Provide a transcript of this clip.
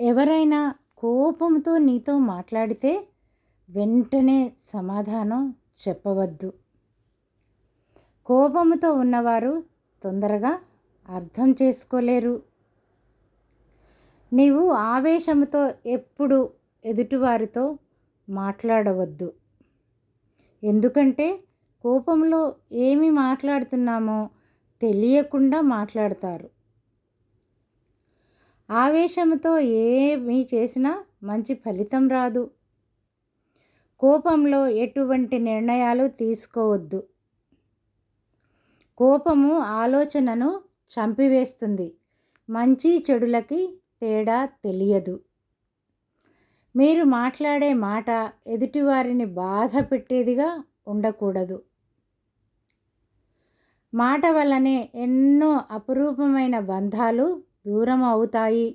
ఎవరైనా కోపంతో నీతో మాట్లాడితే వెంటనే సమాధానం చెప్పవద్దు. కోపంతో ఉన్నవారు తొందరగా అర్థం చేసుకోలేరు. నీవు ఆవేశంతో ఎప్పుడు ఎదుటివారితో మాట్లాడవద్దు. ఎందుకంటే కోపంలో ఏమి మాట్లాడుతున్నామో తెలియకుండా మాట్లాడతారు. ఆవేశంతో ఏమీ చేసినా మంచి ఫలితం రాదు. కోపంలో ఎటువంటి నిర్ణయాలు తీసుకోవద్దు. కోపము ఆలోచనను చంపివేస్తుంది. మంచి చెడులకి తేడా తెలియదు. మీరు మాట్లాడే మాట ఎదుటివారిని బాధ పెట్టేదిగా ఉండకూడదు. మాట వల్లనే ఎన్నో అపురూపమైన బంధాలు దూరం అవుతాయి